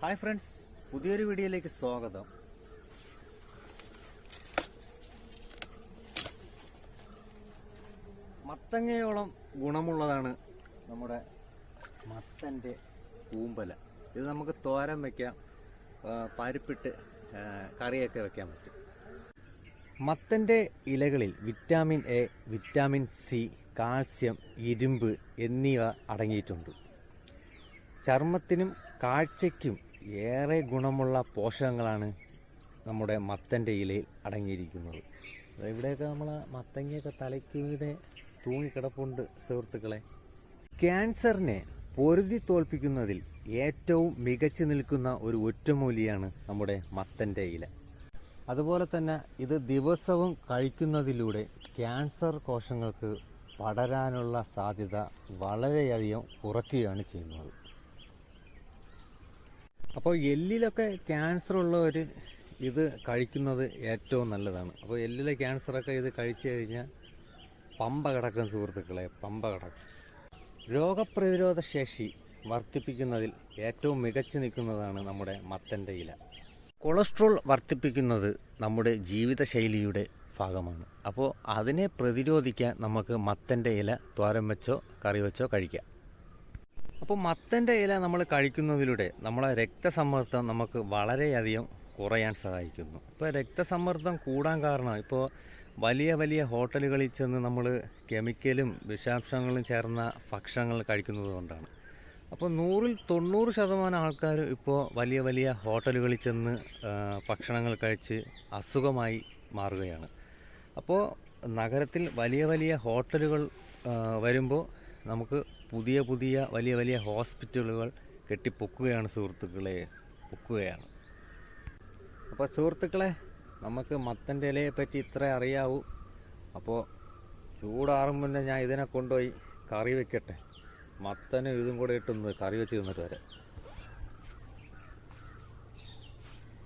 Hi friends പുതിയൊരു വീഡിയോയിലേക്ക് സ്വാഗതം. മത്തങ്ങയോളം ഗുണമുള്ളതാണ് നമ്മുടെ മത്തന്റെ കൂമ്പല. ഇത് നമുക്ക് തോരൻ വയ്ക്കാം പരിപ്പിട്ട് കറിയൊക്കെ വയ്ക്കാൻ പറ്റും. മത്തന്റെ ഇലകളിൽ vitamin A vitamin C calcium ഇരുമ്പ് എന്നിവ അടങ്ങിയിട്ടുണ്ട്. ചർമ്മത്തിനും കാഴ്ചയ്ക്കും ഏറെ ഗുണമുള്ള പോഷകങ്ങളാണ് നമ്മുടെ മത്തന്റെ ഇലയിൽ അടങ്ങിയിരിക്കുന്നത്. ഇവിടെയൊക്കെ നമ്മൾ മത്തങ്ങയൊക്കെ തലയ്ക്ക് തൂങ്ങി തൂങ്ങിക്കിടപ്പുണ്ട് സുഹൃത്തുക്കളെ. ക്യാൻസറിനെ പൊരുതി തോൽപ്പിക്കുന്നതിൽ ഏറ്റവും മികച്ചു നിൽക്കുന്ന ഒരു ഒറ്റമൂലിയാണ് നമ്മുടെ മത്തന്റെ ഇല. അതുപോലെ തന്നെ ഇത് ദിവസവും കഴിക്കുന്നതിലൂടെ ക്യാൻസർ കോശങ്ങൾക്ക് പടരാനുള്ള സാധ്യത വളരെയധികം കുറയ്ക്കുകയാണ് ചെയ്യുന്നത്. അപ്പോൾ എല്ലിലൊക്കെ ക്യാൻസർ ഉള്ളവർ ഇത് കഴിക്കുന്നത് ഏറ്റവും നല്ലതാണ്. അപ്പോൾ എല്ലിലെ ക്യാൻസറൊക്കെ ഇത് കഴിച്ചു കഴിഞ്ഞാൽ പമ്പ കിടക്കും സുഹൃത്തുക്കളെ പമ്പ കിടക്കും. രോഗപ്രതിരോധ ശേഷി വർദ്ധിപ്പിക്കുന്നതിൽ ഏറ്റവും മികച്ചു നിൽക്കുന്നതാണ് നമ്മുടെ മത്തന്റെ ഇല. കൊളസ്ട്രോൾ വർദ്ധിപ്പിക്കുന്നത് നമ്മുടെ ജീവിതശൈലിയുടെ ഭാഗമാണ്. അപ്പോൾ അതിനെ പ്രതിരോധിക്കാൻ നമുക്ക് മത്തന്റെ ഇല തോരൻ വെച്ചോ കറി വെച്ചോ കഴിക്കാം. അപ്പോൾ മത്തന്റെ ഇല നമ്മൾ കഴിക്കുന്നതിലൂടെ നമ്മളെ രക്തസമ്മർദ്ദം നമുക്ക് വളരെയധികം കുറയാൻ സഹായിക്കുന്നു. ഇപ്പോൾ രക്തസമ്മർദ്ദം കൂടാൻ കാരണം ഇപ്പോൾ വലിയ വലിയ ഹോട്ടലുകളിൽ ചെന്ന് നമ്മൾ കെമിക്കലും വിഷാംശങ്ങളും ചേർന്ന ഭക്ഷണങ്ങൾ കഴിക്കുന്നത് കൊണ്ടാണ്. അപ്പോൾ നൂറിൽ തൊണ്ണൂറ് ശതമാനം ആൾക്കാർ ഇപ്പോൾ വലിയ വലിയ ഹോട്ടലുകളിൽ ചെന്ന് ഭക്ഷണങ്ങൾ കഴിച്ച് അസുഖമായി മാറുകയാണ്. അപ്പോൾ നഗരത്തിൽ വലിയ വലിയ ഹോട്ടലുകൾ വരുമ്പോൾ നമുക്ക് പുതിയ പുതിയ വലിയ വലിയ ഹോസ്പിറ്റലുകൾ കെട്ടിപ്പൊക്കുകയാണ് സുഹൃത്തുക്കളെ പൊക്കുകയാണ്. അപ്പോൾ സുഹൃത്തുക്കളെ നമുക്ക് മത്തന്റെ ഇലയെ പറ്റി ഇത്ര അറിയാവൂ. അപ്പോൾ ചൂടാറും മുന്നേ ഞാൻ ഇതിനെ കൊണ്ടുപോയി കറി വെക്കട്ടെ. മത്തനും ഇതും കൂടെ ഇട്ടൊന്ന് കറി വെച്ച് തിന്നിട്ട് വരാം.